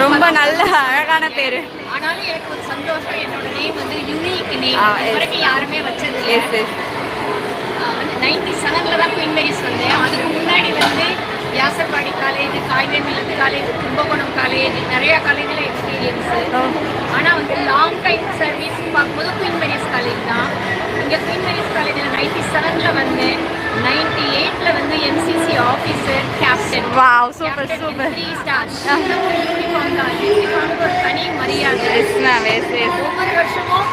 ரொம்ப நல்ல அழகான பேரு. ஆனாலும் எனக்கு ஒரு சந்தோஷம். என்னோட நேம் வந்து யூனிக் நேம். வரைக்கும் யாருமே வச்சது நைன்டி செவனில் தான் குயின் மேரிஸ் வந்தேன் அதுக்கு முன்னாடி வந்து வியாசர்பாடி காலேஜ் காய்கறி காலேஜ் கும்பகோணம் காலேஜ் நிறையா காலேஜில் எக்ஸ்பீரியன்ஸு ஆனால் வந்து லாங் டைம் சர்வீஸ் பார்க்கும்போது குயின் மேரிஸ் காலேஜ் தான். இங்கே குயின் மேரிஸ் காலேஜில் நைன்டி செவனில் வந்து நைன்டி எயிட்டில் wow super super three stars uniform தான் யூனிஃபார்முக்கு ஒரு தனி மரியாதை எஸ் மேம் எஸ் எஸ் ஒவ்வொரு வருஷமும்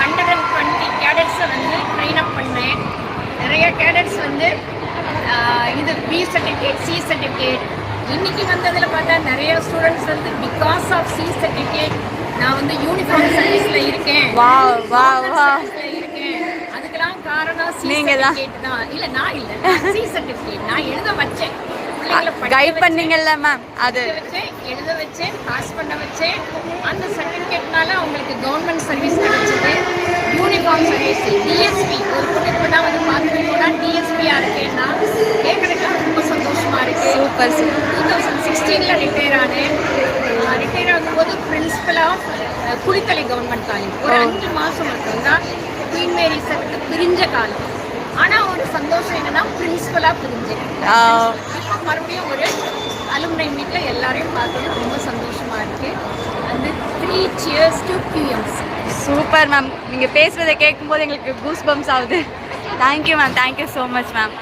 ஹண்ட்ரட் அண்ட் டுவெண்ட்டி கேடட்ஸை வந்து ட்ரெயின் அப் பண்ணேன். நிறைய கேடட்ஸ் வந்து இது பி சர்டிஃபிகேட் சி சர்டிஃபிகேட் இன்னைக்கு வந்ததில் பார்த்தா நிறைய ஸ்டூடெண்ட்ஸ் வந்து பிகாஸ் ஆஃப் சி சர்டிஃபிகேட் நான் வந்து யூனிஃபார்ம் சர்வீஸில் இருக்கேன். வாவ் service ல இருக்கேன். அதுக்கெல்லாம் காரணம் சி. சர்டிஃபிகேட் தான். இல்லை நான் இல்லை சி சர்டிஃபிகேட் நான் எழுத வச்சேன். கைட். பண்ணீங்கல்ல மேம் அது. எழுத வச்சேன் பாஸ் பண்ண வச்சேன் அந்த சர்டிஃபிகேட்னால அவங்களுக்கு கவர்மெண்ட் சர்வீஸ் கிடைச்சது. யூனிஃபார்ம் சர்வீஸ் டிஎஸ்பி ஒரு பொண்ணு இப்போ தான் வந்து பார்த்துட்டு போனால் டிஎஸ்பியாக இருக்கேன்னா கேட்குறதுக்கு ரொம்ப சந்தோஷமாக இருக்கு. சூப்பர் டூ தௌசண்ட் சிக்ஸ்டீனில் ரிட்டையர் ஆனேன். ரிட்டையர் ஆகும்போது principal of Kulithalai government college ஒரு. அஞ்சு மாதம் மட்டும்தான் குயின் மேரி சர்க்கு பிரிஞ்ச காலம் ஆனால் ஒரு சந்தோஷம் என்னன்னா ஆ. இப்போ மறுபடியும் ஒரு அலுமினை மீட்டில் எல்லாரையும் பார்த்தது ரொம்ப சந்தோஷமாக இருக்கு. அந்த three cheers to QMC super ma'am நீங்கள் பேசுறதை கேட்கும்போது எங்களுக்கு கூஸ் பம்ஸ் ஆகுது thank you ma'am thank you so much ma'am